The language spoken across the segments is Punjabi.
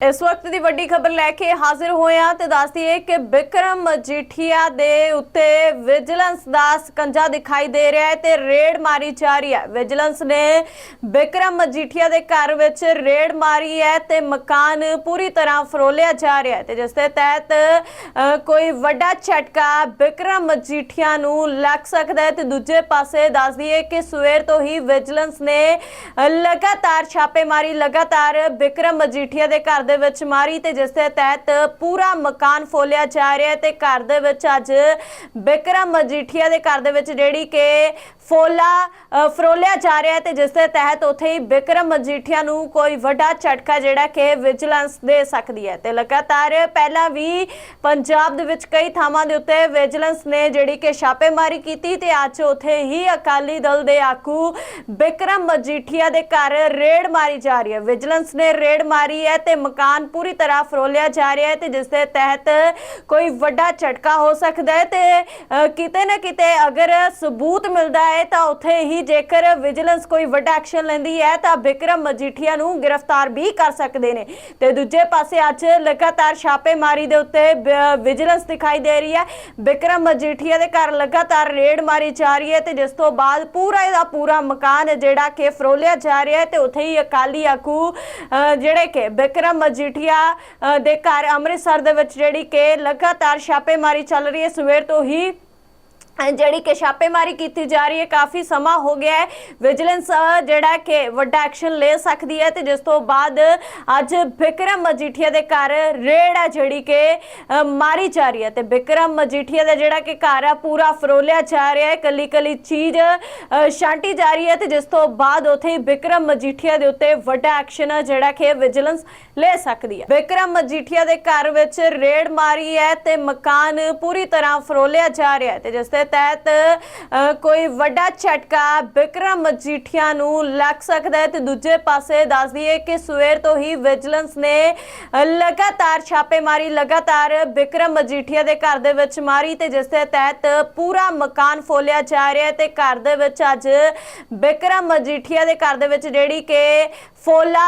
ਇਸ ਵਕਤ ਦੀ ਵੱਡੀ ਖਬਰ ਲੈ ਕੇ ਹਾਜ਼ਰ ਹੋਏ ਹਾਂ ਤੇ ਦੱਸ ਦਈਏ ਕਿ ਵਿਕਰਮ ਮਜੀਠੀਆ ਦੇ ਉੱਤੇ ਵਿਜੀਲੈਂਸ ਦਾ ਸਕੰਜਾ ਦਿਖਾਈ ਦੇ ਰਿਹਾ ਹੈ ਤੇ ਰੇਡ ਮਾਰੀ ਜਾ ਰਹੀ ਹੈ। ਵਿਜੀਲੈਂਸ ਨੇ ਵਿਕਰਮ ਮਜੀਠੀਆ ਦੇ ਘਰ ਵਿੱਚ ਰੇਡ ਮਾਰੀ ਹੈ ਤੇ ਮਕਾਨ ਪੂਰੀ ਤਰ੍ਹਾਂ ਫਰੋਲਿਆ ਜਾ ਰਿਹਾ ਹੈ ਤੇ ਜਿਸ ਦੇ ਤਹਿਤ ਕੋਈ ਵੱਡਾ ਝਟਕਾ ਵਿਕਰਮ ਮਜੀਠੀਆ ਨੂੰ ਲੱਗ ਸਕਦਾ ਹੈ ਤੇ ਦੂਜੇ ਪਾਸੇ ਦੱਸ ਦਈਏ ਕਿ ਸਵੇਰ ਤੋਂ ਹੀ ਵਿਜੀਲੈਂਸ ਨੇ ਲਗਾਤਾਰ ਛਾਪੇਮਾਰੀ, ਲਗਾਤਾਰ ਵਿਕਰਮ ਮਜੀਠੀਆ ਦੇ ਘਰ ਦੇ ਵਿੱਚ ਮਾਰੀ ਤੇ ਜਿਸ ਦੇ ਤਹਿਤ ਪੂਰਾ ਮਕਾਨ ਫੋਲਿਆ ਜਾ ਰਿਹਾ ਤੇ ਘਰ ਦੇ ਵਿੱਚ ਅੱਜ ਬਿਕਰਮ ਮਜੀਠੀਆ ਦੇ ਘਰ ਦੇ ਵਿੱਚ ਜਿਹੜੀ ਕਿ ਫੋਲਾ ਫਰੋਲਿਆ ਜਾ ਰਿਹਾ ਤੇ ਜਿਸ ਦੇ ਤਹਿਤ ਉੱਥੇ ਹੀ ਬਿਕਰਮ ਮਜੀਠੀਆ ਨੂੰ ਕੋਈ ਵੱਡਾ ਝਟਕਾ ਜਿਹੜਾ ਕਿ ਵਿਜੀਲੈਂਸ ਦੇ ਸਕਦੀ ਹੈ ਤੇ ਲਗਾਤਾਰ ਪਹਿਲਾਂ ਵੀ ਪੰਜਾਬ ਦੇ ਵਿੱਚ ਕਈ ਥਾਵਾਂ ਦੇ ਉੱਤੇ ਵਿਜੀਲੈਂਸ ਨੇ ਜਿਹੜੀ ਕਿ ਛਾਪੇਮਾਰੀ ਕੀਤੀ ਤੇ ਅੱਜ ਉੱਥੇ ਹੀ ਅਕਾਲੀ ਦਲ ਦੇ ਆਗੂ ਬਿਕਰਮ ਮਜੀਠੀਆ ਦੇ ਘਰ ਰੇਡ ਮਾਰੀ ਜਾ ਰਹੀ ਹੈ। ਵਿਜੀਲੈਂਸ ਨੇ ਰੇਡ ਮਾਰੀ ਹੈ ਤੇ ਮਕਾਨ ਪੂਰੀ ਤਰ੍ਹਾਂ ਫਰੋਲਿਆ ਜਾ ਰਿਹਾ ਹੈ ਤੇ ਜਿਸ ਦੇ ਤਹਿਤ ਕੋਈ ਵੱਡਾ ਝਟਕਾ ਹੋ ਸਕਦਾ ਹੈ ਤੇ ਕਿਤੇ ਨਾ ਕਿਤੇ ਅਗਰ ਸਬੂਤ ਮਿਲਦਾ ਹੈ ਤਾਂ ਉੱਥੇ ਹੀ ਜੇਕਰ ਵਿਜੀਲੈਂਸ ਕੋਈ ਵੱਡਾ ਐਕਸ਼ਨ ਲੈਂਦੀ ਹੈ ਤਾਂ ਬਿਕਰਮ ਮਜੀਠੀਆ ਨੂੰ ਗ੍ਰਿਫਤਾਰ ਵੀ ਕਰ ਸਕਦੇ ਨੇ। ਤੇ ਦੂਜੇ ਪਾਸੇ ਅੱਜ ਲਗਾਤਾਰ ਛਾਪੇਮਾਰੀ ਦੇ ਉੱਤੇ ਵਿਜੀਲੈਂਸ ਦਿਖਾਈ ਦੇ ਰਹੀ ਹੈ। ਬਿਕਰਮ ਮਜੀਠੀਆ ਦੇ ਘਰ ਲਗਾਤਾਰ ਰੇਡ ਮਾਰੀ ਜਾ ਰਹੀ ਹੈ ਤੇ ਜਿਸ ਤੋਂ ਬਾਅਦ ਪੂਰਾ ਇਹਦਾ ਪੂਰਾ ਮਕਾਨ ਜਿਹੜਾ ਕਿ ਫਰੋਲਿਆ ਜਾ ਰਿਹਾ ਹੈ ਤੇ ਉੱਥੇ ਹੀ ਅਕਾਲੀ ਆਗੂ ਜਿਹੜੇ ਕਿ ਬਿਕਰਮ ਮਜੀਠੀਆ ਦੇ ਘਰ ਅੰਮ੍ਰਿਤਸਰ ਦੇ ਵਿੱਚ ਜਿਹੜੀ ਕਿ ਲਗਾਤਾਰ ਛਾਪੇਮਾਰੀ ਚੱਲ ਰਹੀ ਹੈ। ਸਵੇਰ ਤੋਂ ਹੀ ਜਿਹੜੀ ਕਿ ਛਾਪੇਮਾਰੀ ਕੀਤੀ ਜਾ ਰਹੀ ਹੈ, ਕਾਫੀ ਸਮਾਂ ਹੋ ਗਿਆ ਹੈ। ਵਿਜੀਲੈਂਸ ਜਿਹੜਾ ਕਿ ਵੱਡਾ ਐਕਸ਼ਨ ਲੈ ਸਕਦੀ ਹੈ ਤੇ ਜਿਸ ਤੋਂ ਬਾਅਦ ਅੱਜ ਬਿਕਰਮ ਮਜੀਠੀਆ ਦੇ ਘਰ ਰੇਡ ਹੈ ਜਿਹੜੀ ਕਿ ਮਾਰੀ ਜਾ ਰਹੀ ਹੈ ਤੇ ਬਿਕਰਮ ਮਜੀਠੀਆ ਦਾ ਜਿਹੜਾ ਕਿ ਘਰ ਆ, ਪੂਰਾ ਫਰੋਲਿਆ ਜਾ ਰਿਹਾ ਹੈ। ਕੱਲੀ ਕੱਲੀ ਚੀਜ਼ ਛਾਂਟੀ ਜਾ ਰਹੀ ਹੈ ਤੇ ਜਿਸ ਤੋਂ ਬਾਅਦ ਉਥੇ ਬਿਕਰਮ ਮਜੀਠੀਆ ਦੇ ਉੱਤੇ ਵੱਡਾ ਐਕਸ਼ਨ ਜਿਹੜਾ ਕਿ ਵਿਜੀਲੈਂਸ ਲੈ ਸਕਦੀ ਹੈ। ਬਿਕਰਮ ਮਜੀਠੀਆ ਦੇ ਘਰ ਵਿੱਚ ਰੇਡ ਮਾਰੀ ਹੈ ਤੇ ਮਕਾਨ ਪੂਰੀ ਤਰ੍ਹਾਂ ਫਰੋਲਿਆ ਜਾ ਰਿਹਾ ਹੈ ਤੇ ਜਿਸ 'ਤੇ ਤਹਿਤ ਅ, ਕੋਈ ਵੱਡਾ ਝਟਕਾ ਬਿਕਰਮ ਮਜੀਠੀਆ ਨੂੰ ਲੱਗ ਸਕਦਾ ਹੈ। ਤੇ ਦੂਜੇ ਪਾਸੇ ਦੱਸ ਦਈਏ ਕਿ ਸਵੇਰ ਤੋਂ ਹੀ ਵਿਜੀਲੈਂਸ ਨੇ ਲਗਾਤਾਰ ਛਾਪੇਮਾਰੀ ਲਗਾਤਾਰ ਬਿਕਰਮ ਮਜੀਠੀਆ ਦੇ ਘਰ ਦੇ ਵਿੱਚ ਮਾਰੀ ਤੇ ਜਿਸ ਦੇ ਤਹਿਤ ਪੂਰਾ ਮਕਾਨ ਫੋਲਿਆ ਜਾ ਰਿਹਾ ਤੇ ਘਰ ਦੇ ਵਿੱਚ ਅੱਜ ਬਿਕਰਮ ਮਜੀਠੀਆ ਦੇ ਘਰ ਦੇ ਵਿੱਚ ਜਿਹੜੀ ਕਿ ਫੋਲਾ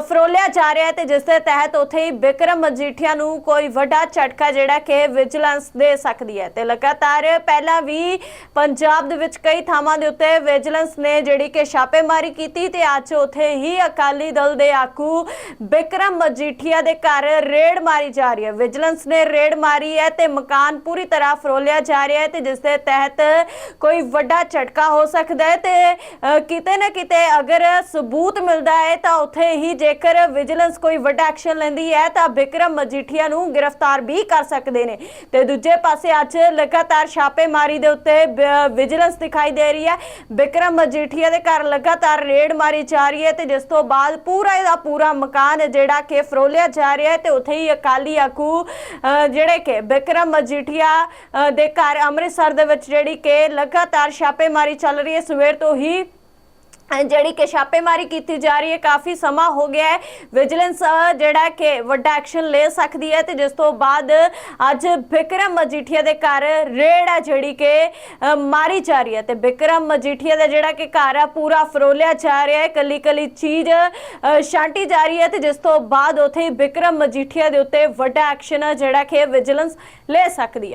ਫਰੋਲਿਆ ਜਾ ਰਿਹਾ ਤੇ ਜਿਸ ਦੇ ਤਹਿਤ ਉੱਥੇ ਹੀ ਬਿਕਰਮ ਮਜੀਠੀਆ ਨੂੰ ਕੋਈ ਵੱਡਾ ਝਟਕਾ ਜਿਹੜਾ ਕਿ ਵਿਜੀਲੈਂਸ ਦੇ ਸਕਦੀ ਹੈ। ਤੇ ਲਗਾਤਾਰ ਪਹਿਲਾਂ ਵੀ ਪੰਜਾਬ ਦੇ ਵਿੱਚ ਕਈ ਥਾਵਾਂ ਦੇ ਉੱਤੇ ਵਿਜੀਲੈਂਸ ਨੇ ਜਿਹੜੀ ਕਿ ਛਾਪੇਮਾਰੀ ਕੀਤੀ ਤੇ ਅੱਜ ਉੱਥੇ ਹੀ ਅਕਾਲੀ ਦਲ ਦੇ ਆਗੂ ਵਿਕਰਮ ਮਜੀਠੀਆ ਦੇ ਘਰ ਰੇਡ ਮਾਰੀ ਜਾ ਰਹੀ ਹੈ। ਵਿਜੀਲੈਂਸ ਨੇ ਰੇਡ ਮਾਰੀ ਹੈ ਤੇ ਮਕਾਨ ਪੂਰੀ ਤਰ੍ਹਾਂ ਫਰੋਲਿਆ ਜਾ ਰਿਹਾ ਹੈ ਤੇ ਜਿਸ ਦੇ ਤਹਿਤ ਕੋਈ ਵੱਡਾ ਝਟਕਾ ਹੋ ਸਕਦਾ ਹੈ ਤੇ ਕਿਤੇ ਨਾ ਕਿਤੇ ਅਗਰ ਸਬੂਤ ਮਿਲਦਾ ਹੈ ਤਾਂ ਉੱਥੇ ਹੀ ਜੇਕਰ ਵਿਜੀਲੈਂਸ ਕੋਈ ਵੱਡਾ ਐਕਸ਼ਨ ਲੈਂਦੀ ਹੈ ਤਾਂ ਬਿਕਰਮ ਮਜੀਠੀਆ ਨੂੰ ਗ੍ਰਿਫਤਾਰ ਵੀ ਕਰ ਸਕਦੇ ਨੇ। ਤੇ ਦੂਜੇ ਪਾਸੇ ਅੱਜ ਲਗਾਤਾਰ ਛਾਪੇ ਛਾਪੇਮਾਰੀ ਦੇ ਉੱਤੇ ਵਿਜੀਲੈਂਸ ਦਿਖਾਈ ਦੇ ਰਹੀ ਹੈ। ਵਿਕਰਮ ਮਜੀਠੀਆ ਦੇ ਘਰ ਲਗਾਤਾਰ ਰੇਡ ਮਾਰੀ ਜਾ ਰਹੀ ਹੈ ਤੇ ਜਿਸ ਤੋਂ ਬਾਅਦ ਪੂਰਾ ਇਹਦਾ ਪੂਰਾ ਮਕਾਨ ਜਿਹੜਾ ਕਿ ਫਰੋਲਿਆ ਜਾ ਰਿਹਾ ਹੈ ਤੇ ਉੱਥੇ ਹੀ ਅਕਾਲੀ ਆਗੂ ਜਿਹੜੇ ਕਿ ਬਿਕਰਮ ਮਜੀਠੀਆ ਦੇ ਘਰ ਅੰਮ੍ਰਿਤਸਰ ਦੇ ਵਿੱਚ ਜਿਹੜੀ ਕਿ ਲਗਾਤਾਰ ਛਾਪੇਮਾਰੀ ਚੱਲ ਰਹੀ ਹੈ। ਸਵੇਰ ਤੋਂ ਹੀ ਜਿਹੜੀ ਕਿ ਛਾਪੇਮਾਰੀ ਕੀਤੀ ਜਾ ਰਹੀ ਹੈ, ਕਾਫੀ ਸਮਾਂ ਹੋ ਗਿਆ ਹੈ। ਵਿਜੀਲੈਂਸ ਜਿਹੜਾ ਕਿ ਵੱਡਾ ਐਕਸ਼ਨ ਲੈ ਸਕਦੀ ਹੈ ਤੇ ਜਿਸ ਤੋਂ ਬਾਅਦ ਅੱਜ ਵਿਕਰਮ ਮਜੀਠੀਆ ਦੇ ਘਰ ਰੇਡ ਹੈ ਜਿਹੜੀ ਕਿ ਮਾਰੀ ਜਾ ਰਹੀ ਹੈ ਤੇ ਵਿਕਰਮ ਮਜੀਠੀਆ ਦਾ ਜਿਹੜਾ ਕਿ ਘਰ ਆ, ਪੂਰਾ ਫਰੋਲਿਆ ਜਾ ਰਿਹਾ ਹੈ। ਕੱਲੀ ਕੱਲੀ ਚੀਜ਼ ਛਾਂਟੀ ਜਾ ਰਹੀ ਹੈ ਤੇ ਜਿਸ ਤੋਂ ਬਾਅਦ ਉਥੇ ਹੀ ਵਿਕਰਮ ਮਜੀਠੀਆ ਦੇ ਉੱਤੇ ਵੱਡਾ ਐਕਸ਼ਨ ਜਿਹੜਾ ਕਿ ਵਿਜੀਲੈਂਸ ਲੈ ਸਕਦੀ ਹੈ।